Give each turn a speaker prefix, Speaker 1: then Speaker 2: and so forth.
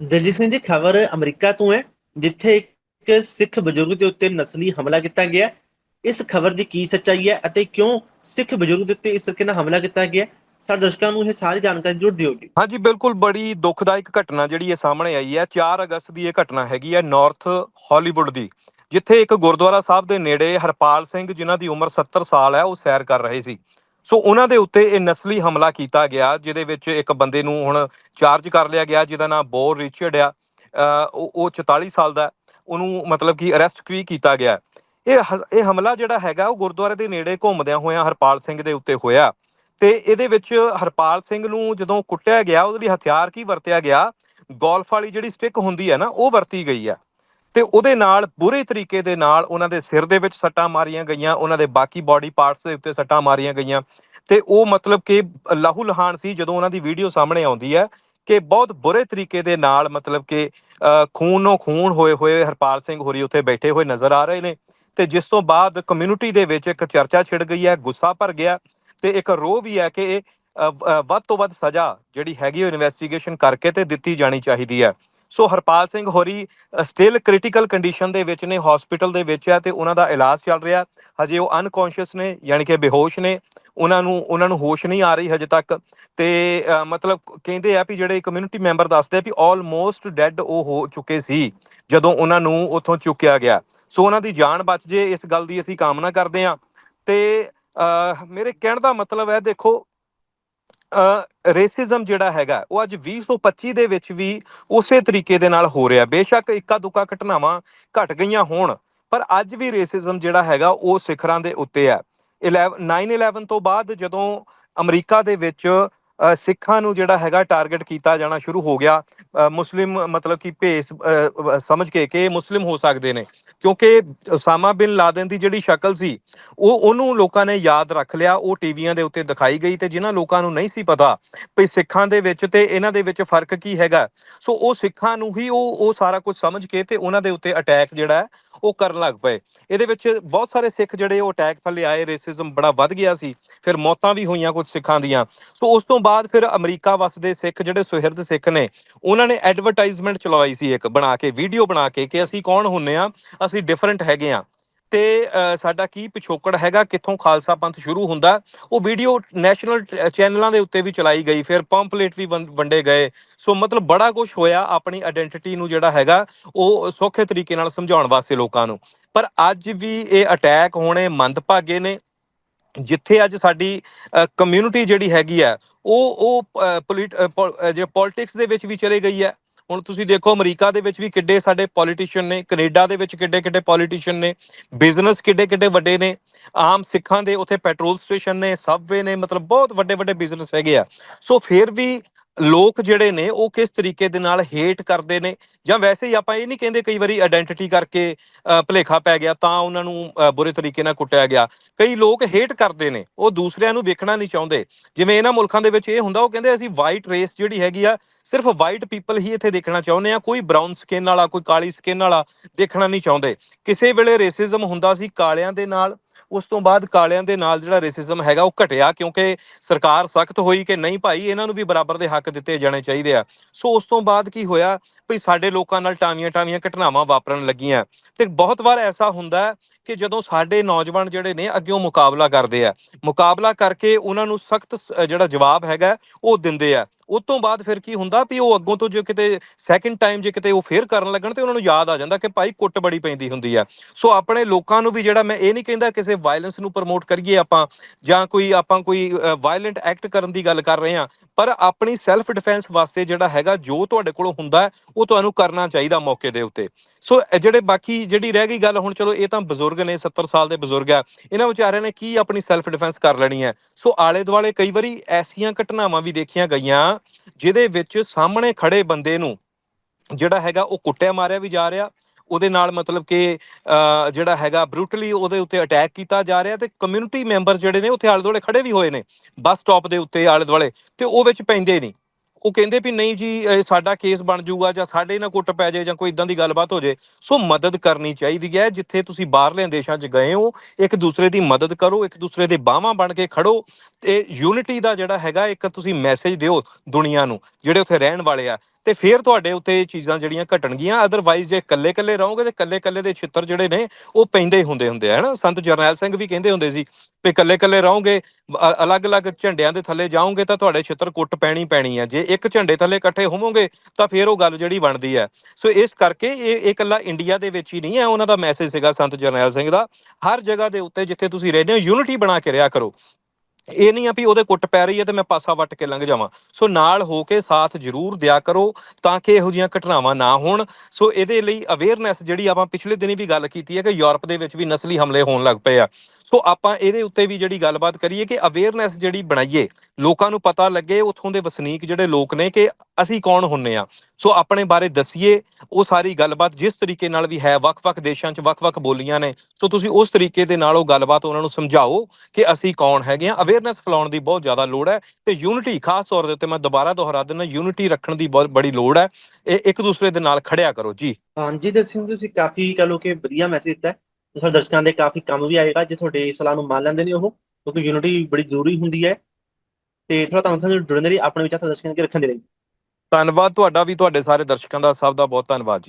Speaker 1: ਦਲਜੀਤ ਸਿੰਘ ਜੀ, ਖਬਰ ਅਮਰੀਕਾ ਤੋਂ ਹੈ, ਜਿੱਥੇ ਇੱਕ ਸਿੱਖ ਬਜ਼ੁਰਗ ਦੇ ਉੱਤੇ ਨਸਲੀ ਹਮਲਾ ਕੀਤਾ ਗਿਆ ਇਸ ਖਬਰ ਦੀ ਕੀ ਸੱਚਾਈ ਹੈ ਅਤੇ ਕਿਉਂ ਸਿੱਖ ਬਜ਼ੁਰਗ ਦੇ ਉੱਤੇ ਇਸ ਤਰੀਕੇ ਨਾਲ ਹਮਲਾ ਕੀਤਾ ਗਿਆ ਸਾਡੇ ਦਰਸ਼ਕਾਂ ਨੂੰ ਇਹ ਸਾਰੀ ਜਾਣਕਾਰੀ ਜ਼ਰੂਰ ਦਿਓ ਜੀ
Speaker 2: ਹਾਂਜੀ, ਬਿਲਕੁਲ ਬੜੀ ਦੁਖਦਾਇਕ ਘਟਨਾ ਜਿਹੜੀ ਇਹ ਸਾਹਮਣੇ ਆਈ ਹੈ। 4 ਅਗਸਤ ਦੀ ਇਹ ਘਟਨਾ ਹੈਗੀ ਹੈ ਨਾਰਥ ਹਾਲੀਵੁੱਡ ਦੀ, ਜਿੱਥੇ ਇੱਕ ਗੁਰਦੁਆਰਾ ਸਾਹਿਬ ਦੇ ਨੇੜੇ ਹਰਪਾਲ ਸਿੰਘ, ਜਿਨ੍ਹਾਂ ਦੀ ਉਮਰ 70 ਸਾਲ ਹੈ, ਉਹ ਸੈਰ ਕਰ ਰਹੇ ਸੀ। ਸੋ ਉਹਨਾਂ ਦੇ ਉੱਤੇ ਇਹ ਨਸਲੀ ਹਮਲਾ ਕੀਤਾ ਗਿਆ, ਜਿਹਦੇ ਵਿੱਚ ਇੱਕ ਬੰਦੇ ਨੂੰ ਹੁਣ ਚਾਰਜ ਕਰ ਲਿਆ ਗਿਆ, ਜਿਹਦਾ ਨਾਮ ਬੋਰ ਰਿਚਰਡ ਆ ਉਹ ਉਹ 44 ਸਾਲ ਦਾ, ਉਹਨੂੰ ਮਤਲਬ ਕਿ ਅਰੈਸਟ ਵੀ ਕੀਤਾ ਗਿਆ। ਇਹ ਹ- ਇਹ ਹਮਲਾ ਜਿਹੜਾ ਹੈਗਾ, ਉਹ ਗੁਰਦੁਆਰੇ ਦੇ ਨੇੜੇ ਘੁੰਮਦਿਆਂ ਹੋਇਆਂ ਹਰਪਾਲ ਸਿੰਘ ਦੇ ਉੱਤੇ ਹੋਇਆ। ਤੇ ਇਹਦੇ ਵਿੱਚ ਹਰਪਾਲ ਸਿੰਘ ਨੂੰ ਜਦੋਂ ਕੁੱਟਿਆ ਗਿਆ, ਉਹਦੇ ਲਈ ਹਥਿਆਰ ਕੀ ਵਰਤਿਆ ਗਿਆ, ਗੋਲਫ ਵਾਲੀ ਜਿਹੜੀ ਸਟਿੱਕ ਹੁੰਦੀ ਹੈ ਨਾ, ਉਹ ਵਰਤੀ ਗਈ ਹੈ ਤੇ ਉਹਦੇ ਨਾਲ, ਬੁਰੇ ਤਰੀਕੇ ਦੇ ਨਾਲ ਉਹਨਾਂ ਦੇ ਸਿਰ ਦੇ ਵਿੱਚ ਸੱਟਾਂ ਮਾਰੀਆਂ ਗਈਆਂ, ਉਹਨਾਂ ਦੇ ਬਾਕੀ ਬਾਡੀ ਪਾਰਟਸ ਦੇ ਉੱਤੇ ਸੱਟਾਂ ਮਾਰੀਆਂ ਗਈਆਂ। ਤੇ ਉਹ ਮਤਲਬ ਕਿ ਲਾਹੂ ਲਹਾਨ ਸੀ ਜਦੋਂ ਉਹਨਾਂ ਦੀ ਵੀਡੀਓ ਸਾਹਮਣੇ ਆਉਂਦੀ ਹੈ ਕਿ ਬਹੁਤ ਬੁਰੇ ਤਰੀਕੇ ਦੇ ਨਾਲ ਮਤਲਬ ਕਿ ਖੂਨ ਨੂੰ ਖੂਨ ਹੋਏ ਹੋਏ ਹਰਪਾਲ ਸਿੰਘ ਹੋਰੀ ਉੱਥੇ ਬੈਠੇ ਹੋਏ ਨਜ਼ਰ ਆ ਰਹੇ ਨੇ। ਤੇ ਜਿਸ ਤੋਂ ਬਾਅਦ ਕਮਿਊਨਿਟੀ ਦੇ ਵਿੱਚ ਇੱਕ ਚਰਚਾ ਛਿੜ ਗਈ ਹੈ, ਗੁੱਸਾ ਭਰ ਗਿਆ ਤੇ ਇੱਕ ਰੋਹ ਵੀ ਹੈ ਕਿ ਇਹ ਵੱਧ ਤੋਂ ਵੱਧ ਸਜ਼ਾ ਜਿਹੜੀ ਹੈਗੀ ਉਹ ਇਨਵੈਸਟੀਗੇਸ਼ਨ ਕਰਕੇ ਤੇ ਦਿੱਤੀ ਜਾਣੀ ਚਾਹੀਦੀ ਹੈ। ਸੋ ਹਰਪਾਲ ਸਿੰਘ ਹੋਰੀ ਸਟਿਲ ਕ੍ਰਿਟੀਕਲ ਕੰਡੀਸ਼ਨ ਦੇ ਵਿੱਚ ਨੇ ਹਸਪੀਟਲ ਦੇ ਵਿੱਚ ਹੈ ਤੇ ਉਹਨਾਂ ਦਾ ਇਲਾਜ ਚੱਲ ਰਿਹਾ। ਹਜੇ ਉਹ ਅਨਕੌਂਸ਼ੀਅਸ ਨੇ, ਯਾਨੀ ਕਿ ਬੇਹੋਸ਼ ਨੇ। ਉਹਨਾਂ ਨੂੰ ਉਹਨਾਂ ਨੂੰ ਹੋਸ਼ ਨਹੀਂ ਆ ਰਹੀ ਹਜੇ ਤੱਕ। ਤੇ ਮਤਲਬ ਕਹਿੰਦੇ ਆ ਵੀ ਜਿਹੜੇ ਕਮਿਊਨਿਟੀ ਮੈਂਬਰ ਦੱਸਦੇ ਆ ਵੀ ਆਲਮੋਸਟ ਡੈੱਡ ਉਹ ਹੋ ਚੁੱਕੇ ਸੀ, ਜਦੋਂ ਉਹਨਾਂ ਨੂੰ ਉੱਥੋਂ ਚੁੱਕਿਆ ਗਿਆ। ਸੋ ਉਹਨਾਂ ਦੀ ਜਾਨ ਬਚ ਜੇ, ਇਸ ਗੱਲ ਦੀ ਅਸੀਂ ਕਾਮਨਾ ਕਰਦੇ ਆ ਤੇ ਮੇਰੇ ਕਹਿਣ ਦਾ ਮਤਲਬ ਹੈ, ਦੇਖੋ ਰੇਸਿਜ਼ਮ ਜਿਹੜਾ ਹੈਗਾ, ਉਹ ਅੱਜ 2025 ਦੇ ਵਿੱਚ ਵੀ ਉਸੇ ਤਰੀਕੇ ਦੇ ਨਾਲ ਹੋ ਰਿਹਾ। ਬੇਸ਼ੱਕ ਇੱਕਾ ਦੁੱਕਾ ਘਟਨਾਵਾਂ ਘਟ ਗਈਆਂ ਹੋਣ, ਪਰ ਅੱਜ ਵੀ ਰੇਸਿਜ਼ਮ ਜਿਹੜਾ ਹੈਗਾ, ਉਹ ਸਿਖਰਾਂ ਦੇ ਉੱਤੇ ਹੈ। 11 9/11 ਤੋਂ ਬਾਅਦ ਜਦੋਂ ਅਮਰੀਕਾ ਦੇ ਵਿੱਚ ਸਿੱਖਾਂ ਨੂੰ ਜਿਹੜਾ ਹੈਗਾ ਟਾਰਗੇਟ ਕੀਤਾ ਜਾਣਾ ਸ਼ੁਰੂ ਹੋ ਗਿਆ ਮੁਸਲਿਮ ਮਤਲਬ ਕਿ ਭੇਸ ਸਮਝ ਕੇ ਕਿ ਮੁਸਲਿਮ ਹੋ ਸਕਦੇ ਨੇ। ਕਿਉਂਕਿ ਉਸਾਮਾ ਬਿਨ ਲਾਦਨ ਦੀ ਜਿਹੜੀ ਸ਼ਕਲ ਸੀ, ਉਹ ਉਹਨੂੰ ਲੋਕਾਂ ਨੇ ਯਾਦ ਰੱਖ ਲਿਆ, ਉਹ ਟੀਵੀਆਂ ਦੇ ਉੱਤੇ ਦਿਖਾਈ ਗਈ ਤੇ ਜਿਨ੍ਹਾਂ ਲੋਕਾਂ ਨੂੰ ਨਹੀਂ ਸੀ ਪਤਾ ਵੀ ਸਿੱਖਾਂ ਦੇ ਵਿੱਚ ਤੇ ਇਹਨਾਂ ਦੇ ਵਿੱਚ ਫ਼ਰਕ ਕੀ ਹੈਗਾ। ਸੋ ਉਹ ਸਿੱਖਾਂ ਨੂੰ ਹੀ ਉਹ ਉਹ ਸਾਰਾ ਕੁਝ ਸਮਝ ਕੇ ਤੇ ਉਹਨਾਂ ਦੇ ਉੱਤੇ ਅਟੈਕ ਜਿਹੜਾ ਉਹ ਕਰਨ ਲੱਗ ਪਏ। ਇਹਦੇ ਵਿੱਚ ਬਹੁਤ ਸਾਰੇ ਸਿੱਖ ਜਿਹੜੇ ਉਹ ਅਟੈਕ ਥੱਲੇ ਆਏ ਰੇਸਿਜ਼ਮ ਬੜਾ ਵੱਧ ਗਿਆ ਸੀ, ਫਿਰ ਮੌਤਾਂ ਵੀ ਹੋਈਆਂ ਕੁਝ ਸਿੱਖਾਂ ਦੀਆਂ। ਸੋ ਉਸ ਤੋਂ ਬਾਅਦ ਫਿਰ ਅਮਰੀਕਾ ਵਸਦੇ ਸਿੱਖ ਜਿਹੜੇ ਸੁਹਿਰਦ ਸਿੱਖ ਨੇ, ਉਹਨਾਂ ਨੇ ਐਡਵਰਟਾਈਜ਼ਮੈਂਟ ਚਲਵਾਈ ਸੀ ਇੱਕ, ਬਣਾ ਕੇ ਵੀਡੀਓ ਬਣਾ ਕੇ ਕਿ ਅਸੀਂ ਕੌਣ ਹੁੰਨੇ ਆ? ਅਸੀਂ ਡਿਫਰੈਂਟ ਹੈਗੇ ਆ ਤੇ ਸਾਡਾ ਕੀ ਪਿਛੋਕੜ ਹੈਗਾ, ਕਿੱਥੋਂ ਖਾਲਸਾ ਪੰਥ ਸ਼ੁਰੂ ਹੁੰਦਾ, ਉਹ ਵੀਡੀਓ ਨੈਸ਼ਨਲ ਚੈਨਲਾਂ ਦੇ ਉੱਤੇ ਵੀ ਚਲਾਈ ਗਈ, ਫਿਰ ਪੰਪਲੇਟ ਵੀ ਵੰ- ਵੰਡੇ ਗਏ। ਸੋ ਮਤਲਬ ਬੜਾ ਕੁਝ ਹੋਇਆ ਆਪਣੀ ਆਇਡੈਂਟੀਟੀ ਨੂੰ ਜਿਹੜਾ ਹੈਗਾ, ਉਹ ਸੌਖੇ ਤਰੀਕੇ ਨਾਲ ਸਮਝਾਉਣ ਵਾਸਤੇ ਲੋਕਾਂ ਨੂੰ। ਪਰ ਅੱਜ ਵੀ ਇਹ ਅਟੈਕ ਹੋਣੇ ਮੰਦਭਾਗੇ ਨੇ। ਜਿੱਥੇ ਅੱਜ ਸਾਡੀ ਕਮਿਊਨਿਟੀ ਜਿਹੜੀ ਹੈਗੀ ਆ ਉਹ ਉਹ ਪੋਲਿਟ ਜੇ ਪੋਲਿਟਿਕਸ ਦੇ ਵਿੱਚ ਵੀ ਚਲੇ ਗਈ ਹੈ ਹੁਣ ਤੁਸੀਂ ਦੇਖੋ, ਅਮਰੀਕਾ ਦੇ ਵਿੱਚ ਵੀ ਕਿੱਡੇ ਸਾਡੇ ਪੋਲੀਟੀਸ਼ੀਅਨ ਨੇ, ਕੈਨੇਡਾ ਦੇ ਵਿੱਚ ਕਿੱਡੇ ਕਿੱਡੇ ਪੋਲੀਟੀਸ਼ੀਅਨ ਨੇ ਬਿਜ਼ਨਸ ਕਿੱਡੇ ਕਿੱਡੇ ਵੱਡੇ ਨੇ, ਆਮ ਸਿੱਖਾਂ ਦੇ ਉੱਥੇ ਪੈਟਰੋਲ ਸਟੇਸ਼ਨ ਨੇ ਸਬਵੇ ਨੇ, ਮਤਲਬ ਬਹੁਤ ਵੱਡੇ ਵੱਡੇ ਬਿਜ਼ਨਸ ਹੈਗੇ ਆ। ਸੋ ਫਿਰ ਵੀ ਲੋਕ ਜਿਹੜੇ ਨੇ ਉਹ ਕਿਸ ਤਰੀਕੇ ਦੇ ਨਾਲ ਹੇਟ ਕਰਦੇ ਨੇ? ਜਾਂ ਵੈਸੇ ਹੀ ਆਪਾਂ ਇਹ ਨਹੀਂ ਕਹਿੰਦੇ ਕਈ ਵਾਰੀ ਆਇਡੈਂਟੀਟੀ ਕਰਕੇ ਅ, ਭੁਲੇਖਾ ਪੈ ਗਿਆ ਤਾਂ ਉਹਨਾਂ ਨੂੰ ਬੁਰੇ ਤਰੀਕੇ ਨਾਲ ਕੁੱਟਿਆ ਗਿਆ। ਕਈ ਲੋਕ ਹੇਟ ਕਰਦੇ ਨੇ ਉਹ ਦੂਸਰਿਆਂ ਨੂੰ ਵੇਖਣਾ ਨਹੀਂ ਚਾਹੁੰਦੇ। ਜਿਵੇਂ ਇਹਨਾਂ ਮੁਲਕਾਂ ਦੇ ਵਿੱਚ ਇਹ ਹੁੰਦਾ ਉਹ ਕਹਿੰਦੇ ਅਸੀਂ ਵਾਈਟ ਰੇਸ ਜਿਹੜੀ ਹੈਗੀ ਆ ਸਿਰਫ ਵਾਈਟ ਪੀਪਲ ਹੀ ਇੱਥੇ ਦੇਖਣਾ ਚਾਹੁੰਦੇ ਆ ਕੋਈ ਬ੍ਰਾਊਨ ਸਕਿਨ ਵਾਲਾ ਕੋਈ ਕਾਲੀ ਸਕਿਨ ਵਾਲਾ ਦੇਖਣਾ ਨਹੀਂ ਚਾਹੁੰਦੇ। ਕਿਸੇ ਵੇਲੇ ਰੇਸਿਜ਼ਮ ਹੁੰਦਾ ਸੀ ਕਾਲਿਆਂ ਦੇ ਨਾਲ ਉਸ ਤੋਂ ਬਾਅਦ ਕਾਲਿਆਂ ਦੇ ਨਾਲ ਜਿਹੜਾ ਰੇਸਿਜ਼ਮ ਹੈਗਾ ਉਹ ਘਟਿਆ ਕਿਉਂਕਿ ਸਰਕਾਰ ਸਖਤ ਹੋਈ ਕਿ ਨਹੀਂ ਭਾਈ, ਇਹਨਾਂ ਨੂੰ ਵੀ ਬਰਾਬਰ ਦੇ ਹੱਕ ਦਿੱਤੇ ਜਾਣੇ ਚਾਹੀਦੇ ਆ। ਸੋ ਉਸ ਤੋਂ ਬਾਅਦ ਕੀ ਹੋਇਆ? ਵੀ ਸਾਡੇ ਲੋਕਾਂ ਨਾਲ ਟਾਵੀਆਂ ਟਾਵੀਆਂ ਘਟਨਾਵਾਂ ਵਾਪਰਨ ਲੱਗੀਆਂ। ਤੇ ਬਹੁਤ ਵਾਰ ਐਸਾ ਹੁੰਦਾ ਹੈ ਕਿ ਜਦੋਂ ਸਾਡੇ ਨੌਜਵਾਨ ਜਿਹੜੇ ਨੇ, ਅੱਗੇ ਉਹ ਮੁਕਾਬਲਾ ਕਰਦੇ ਆ। ਮੁਕਾਬਲਾ ਕਰਕੇ ਉਹਨਾਂ ਨੂੰ ਸਖਤ ਜਿਹੜਾ ਜਵਾਬ ਹੈਗਾ, ਉਹ ਦਿੰਦੇ ਆ। ਉਸ ਤੋਂ ਬਾਅਦ ਫਿਰ ਕੀ ਹੁੰਦਾ ਵੀ ਉਹ ਅੱਗੋਂ ਤੋਂ ਜੇ ਕਿਤੇ ਸੈਕਿੰਡ ਟਾਈਮ ਜੇ ਕਿਤੇ ਉਹ ਫੇਰ ਕਰਨ ਲੱਗਣ ਤੇ ਉਹਨਾਂ ਨੂੰ ਯਾਦ ਆ ਜਾਂਦਾ ਕਿ ਭਾਈ ਕੁੱਟ ਬੜੀ ਪੈਂਦੀ ਹੁੰਦੀ ਆ। ਸੋ ਆਪਣੇ ਲੋਕਾਂ ਨੂੰ ਵੀ ਜਿਹੜਾ ਮੈਂ ਇਹ ਨਹੀਂ ਕਹਿੰਦਾ ਕਿਸੇ ਵਾਇਲੈਂਸ ਨੂੰ ਪ੍ਰਮੋਟ ਕਰੀਏ ਆਪਾਂ ਜਾਂ ਕੋਈ ਆਪਾਂ ਕੋਈ ਵਾਇਲੈਂਟ ਐਕਟ ਕਰਨ ਦੀ ਗੱਲ ਕਰ ਰਹੇ ਹਾਂ, ਪਰ ਆਪਣੀ ਸੈਲਫ ਡਿਫੈਂਸ ਵਾਸਤੇ ਜਿਹੜਾ ਹੈਗਾ ਜੋ ਤੁਹਾਡੇ ਕੋਲੋਂ ਹੁੰਦਾ ਉਹ ਤੁਹਾਨੂੰ ਕਰਨਾ ਚਾਹੀਦਾ ਮੌਕੇ ਦੇ ਉੱਤੇ। ਸੋ ਜਿਹੜੇ ਬਾਕੀ ਜਿਹੜੀ ਰਹਿ ਗਈ ਗੱਲ, ਹੁਣ ਚਲੋ ਇਹ ਤਾਂ ਬਜ਼ੁਰਗ ਨੇ 70 ਸਾਲ ਦੇ ਬਜ਼ੁਰਗ ਆ। ਇਹਨਾਂ ਵਿਚਾਰਿਆਂ ਨੇ ਕੀ ਆਪਣੀ ਸੈਲਫ ਡਿਫੈਂਸ ਕਰ ਲੈਣੀ ਹੈ? ਸੋ ਆਲੇ ਦੁਆਲੇ ਕਈ ਵਾਰੀ ਐਸੀਆਂ ਘਟਨਾਵਾਂ ਵੀ ਦੇਖੀਆਂ ਗਈਆਂ, ਜਿਹਦੇ ਵਿੱਚ ਸਾਹਮਣੇ ਖੜੇ ਬੰਦੇ ਨੂੰ ਜਿਹੜਾ ਹੈਗਾ ਉਹ ਕੁੱਟਿਆ ਮਾਰਿਆ ਵੀ ਜਾ ਰਿਹਾ। ਉਹਦੇ ਨਾਲ ਮਤਲਬ ਕਿ ਜਿਹੜਾ ਹੈਗਾ ਬਰੂਟਲੀ ਉਹਦੇ ਉੱਤੇ ਅਟੈਕ ਕੀਤਾ ਜਾ ਰਿਹਾ ਤੇ ਕਮਿਊਨਿਟੀ ਮੈਂਬਰ ਜਿਹੜੇ ਨੇ, ਉੱਥੇ ਆਲੇ ਦੁਆਲੇ ਖੜੇ ਵੀ ਹੋਏ ਨੇ। ਬੱਸ ਸਟਾਪ ਦੇ ਉੱਤੇ ਆਲੇ ਦੁਆਲੇ ਤੇ ਉਹ ਵਿੱਚ ਪੈਂਦੇ ਨਹੀਂ। ਉਹ ਕਹਿੰਦੇ ਵੀ ਨਹੀਂ ਜੀ, ਇਹ ਸਾਡਾ ਕੇਸ ਬਣ ਜਾਊਗਾ ਜਾਂ ਸਾਡੇ ਨਾਲ ਕੁੱਟ ਪੈ ਜਾਏ ਜਾਂ ਕੋਈ ਇਦਾਂ ਦੀ ਗੱਲਬਾਤ ਹੋ ਜਾਏ, ਸੋ ਮਦਦ ਕਰਨੀ ਚਾਹੀਦੀ ਹੈ। ਜਿੱਥੇ ਤੁਸੀਂ ਬਾਹਰਲੇ ਦੇਸ਼ਾਂ 'ਚ ਗਏ ਹੋ, ਇੱਕ ਦੂਸਰੇ ਦੀ ਮਦਦ ਕਰੋ, ਇੱਕ ਦੂਸਰੇ ਦੇ ਬਾਹਾਂ ਬਣ ਕੇ ਖੜੋ ਤੇ ਯੂਨਿਟੀ ਦਾ ਜਿਹੜਾ ਹੈਗਾ, ਇੱਕ ਤੁਸੀਂ ਮੈਸੇਜ ਦਿਓ ਦੁਨੀਆ ਨੂੰ, ਜਿਹੜੇ ਉੱਥੇ ਰਹਿਣ ਵਾਲੇ ਆ। ਤੇ ਫਿਰ ਤੁਹਾਡੇ ਉੱਤੇ ਇਹ ਚੀਜ਼ਾਂ ਜਿਹੜੀਆਂ ਘਟਣਗੀਆਂ ਅਦਰਵਾਈਜ਼ ਜੇ ਇਕੱਲੇ-ਇਕੱਲੇ ਰਹੋਗੇ ਤੇ ਇਕੱਲੇ-ਇਕੱਲੇ ਦੇ ਛਿੱਤਰ ਜਿਹੜੇ ਨੇ, ਉਹ ਪੈਂਦੇ ਹੀ ਹੁੰਦੇ ਹੁੰਦੇ ਆ, ਹਨਾ? ਸੰਤ ਜਰਨੈਲ ਸਿੰਘ ਵੀ ਕਹਿੰਦੇ ਹੁੰਦੇ ਸੀ ਵੀ ਇਕੱਲੇ-ਇਕੱਲੇ ਰਹੋਗੇ ਅਲੱਗ-ਅਲੱਗ ਝੰਡਿਆਂ ਦੇ ਥੱਲੇ ਜਾਓਗੇ ਤਾਂ ਤੁਹਾਡੇ ਛਿੱਤਰ ਕੁੱਟ ਪੈਣੀ ਪੈਣੀ ਹੈ ਜੇ ਇੱਕ ਝੰਡੇ ਥੱਲੇ ਇਕੱਠੇ ਹੋਵੋਗੇ ਤਾਂ ਫਿਰ ਉਹ ਗੱਲ ਜਿਹੜੀ ਬਣਦੀ ਹੈ ਸੋ ਇਸ ਕਰਕੇ ਇਹ ਇਹ ਇਕੱਲਾ ਇੰਡੀਆ ਦੇ ਵਿੱਚ ਹੀ ਨਹੀਂ ਹੈ ਉਹਨਾਂ ਦਾ ਮੈਸੇਜ ਸੀਗਾ ਸੰਤ ਜਰਨੈਲ ਸਿੰਘ ਦਾ। ਹਰ ਜਗ੍ਹਾ ਦੇ ਉੱਤੇ ਜਿੱਥੇ ਤੁਸੀਂ ਰਹਿੰਦੇ ਹੋ ਯੂਨਿਟੀ ਬਣਾ ਕੇ ਰਿਹਾ ਕਰੋ। ਇਹ ਨਹੀਂ ਆ ਵੀ ਉਹਦੇ ਕੁੱਟ ਪੈ ਰਹੀ ਹੈ ਤੇ ਮੈਂ ਪਾਸਾ ਵੱਟ ਕੇ ਲੰਘ ਜਾਵਾਂ। ਸੋ ਨਾਲ ਹੋ ਕੇ ਸਾਥ ਜ਼ਰੂਰ ਦਿਆ ਕਰੋ ਤਾਂ ਕਿ ਇਹੋ ਜਿਹੀਆਂ ਘਟਨਾਵਾਂ ਨਾ ਹੋਣ। ਸੋ ਇਹਦੇ ਲਈ ਅਵੇਅਰਨੈਸ ਜਿਹੜੀ ਆਪਾਂ ਪਿਛਲੇ ਦਿਨੀ ਵੀ ਗੱਲ ਕੀਤੀ ਹੈ ਕਿ ਯੂਰਪ ਦੇ ਵਿੱਚ ਵੀ ਨਸਲੀ ਹਮਲੇ ਹੋਣ ਲੱਗ ਪਏ ਆ। ਸੋ ਆਪਾਂ ਇਹਦੇ ਉੱਤੇ ਵੀ ਜਿਹੜੀ ਗੱਲਬਾਤ ਕਰੀਏ ਕਿ ਅਵੇਅਰਨੈਸ ਜਿਹੜੀ ਬਣਾਈਏ, ਲੋਕਾਂ ਨੂੰ ਪਤਾ ਲੱਗੇ ਉੱਥੋਂ ਦੇ ਵਸਨੀਕ ਜਿਹੜੇ ਲੋਕ ਨੇ ਕਿ ਅਸੀਂ ਕੌਣ ਹੁੰਨੇ ਆ। ਸੋ ਆਪਣੇ ਬਾਰੇ ਦੱਸੀਏ, ਉਹ ਸਾਰੀ ਗੱਲਬਾਤ ਜਿਸ ਤਰੀਕੇ ਨਾਲ ਵੀ ਹੈ, ਵੱਖ-ਵੱਖ ਦੇਸ਼ਾਂ 'ਚ ਵੱਖ-ਵੱਖ ਬੋਲੀਆਂ ਨੇ, ਸੋ ਤੁਸੀਂ ਉਸ ਤਰੀਕੇ ਦੇ ਨਾਲ ਉਹ ਗੱਲਬਾਤ ਉਹਨਾਂ ਨੂੰ ਸਮਝਾਓ ਕਿ ਅਸੀਂ ਕੌਣ ਹੈਗੇ ਆ। ਅਵੇਅਰਨੈਸ ਫੈਲਾਉਣ ਦੀ ਬਹੁਤ ਜ਼ਿਆਦਾ ਲੋੜ ਹੈ ਤੇ ਯੂਨਿਟੀ ਖਾਸ ਤੌਰ ਦੇ ਉੱਤੇ ਮੈਂ ਦੁਬਾਰਾ ਦੁਹਰਾ ਦਿੰਦਾ ਯੂਨਿਟੀ ਰੱਖਣ ਦੀ ਬਹੁਤ ਬੜੀ ਲੋੜ ਹੈ। ਇਹ ਇੱਕ ਦੂਸਰੇ ਦੇ ਨਾਲ ਖੜਿਆ ਕਰੋ, ਜੀ।
Speaker 1: ਹਾਂਜੀ ਦਲ ਤੁਸੀਂ ਕਾਫੀ ਕਹ ਲਓ ਕਿ ਵਧੀਆ ਮੈਸੇਜ ਦਿੱਤਾ ਤੁਹਾਡੇ ਦਰਸ਼ਕਾਂ ਦੇ ਕਾਫੀ ਕੰਮ ਵੀ ਆਏਗਾ, ਜੇ ਤੁਹਾਡੇ ਸਲਾਹ ਨੂੰ ਮੰਨ ਲੈਂਦੇ ਨੇ ਉਹ, ਕਿਉਂਕਿ ਯੂਨਿਟੀ ਬੜੀ ਜ਼ਰੂਰੀ ਹੁੰਦੀ ਹੈ ਤੇ ਥੋੜਾ ਤੁਹਾਨੂੰ ਤੁਹਾਨੂੰ ਜੁੜਨ ਦੇ ਲਈ ਆਪਣੇ ਵਿਚਾਰ ਦਰਸ਼ਕਾਂ ਦੇ ਰੱਖਣ ਦੇ ਲਈ।
Speaker 2: ਧੰਨਵਾਦ ਤੁਹਾਡਾ ਵੀ, ਤੁਹਾਡੇ ਸਾਰੇ ਦਰਸ਼ਕਾਂ ਦਾ, ਸਭ ਦਾ ਬਹੁਤ ਧੰਨਵਾਦ ਜੀ।